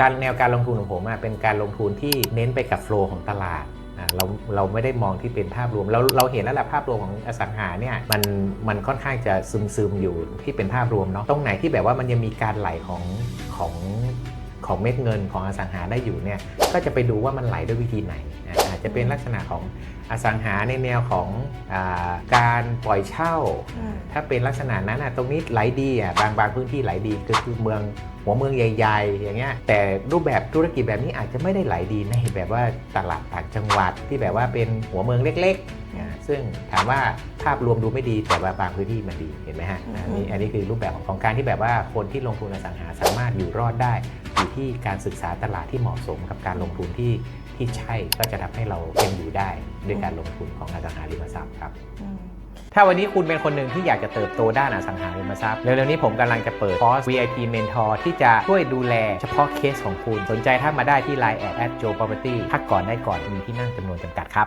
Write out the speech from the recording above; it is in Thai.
การแนวการลงทุนของผมอะเป็นการลงทุนที่เน้นไปกับโฟล์ของตลาดอะเราเราไม่ได้มองที่เป็นภาพรวมเราเราเห็นแล้วแหละภาพรวมของอสังหาเนี่ยมันมันค่อนข้างจะซึมซึมอยู่ที่เป็นภาพรวมเนาะตรงไหนที่แบบว่ามันยังมีการไหลของของ ของเม็ดเงินของอสังหาได้อยู่เนี่ยก็จะไปดูว่ามันไหลด้วยวิธีไหนอะอาจจะเป็นลักษณะของอสังหาในแนวของอาการปล่อยเช่าอืมถ้าเป็นลักษณะนั้นอะตรงนี้ไหลดีอะบางบางพื้นที่ไหลดีก็คือเมืองหัวเมืองใหญ่ๆ อย่างเงี้ยแต่รูปแบบธุรกิจแบบนี้อาจจะไม่ได้ไหลดีในแบบว่าตลาดต่างจังหวัดที่แบบว่าเป็นหัวเมืองเล็กๆอ่า ซึ่งถามว่าภาพรวมดูไม่ดีแต่ว่าบางพื้นที่มันดีเห็นไหมฮะอันนี้อันนี้คือรูปแบบของการที่แบบว่าคนที่ลงทุนอสังหาสามารถอยู่รอดได้อยู่ที่การศึกษาตลาดที่เหมาะสมกับการลงทุนที่ที่ใช่ก็จะทำให้เราเป็นอยู่ได้ด้วยการลงทุนของอสังหาริมทรัพย์ครับอืมถ้าวันนี้คุณเป็นคนหนึ่งที่อยากจะเติบโตด้านอสังหาริมทรัพย์เร็วๆนี้ผมกำลังจะเปิดคอร์ส VIP Mentor ที่จะช่วยดูแลเฉพาะเคสของคุณ สนใจถ้ามาได้ที่ Line แอด Joe Property ถ้าก่อนได้ก่อนมีที่นั่งจำนวนจำกัดครับ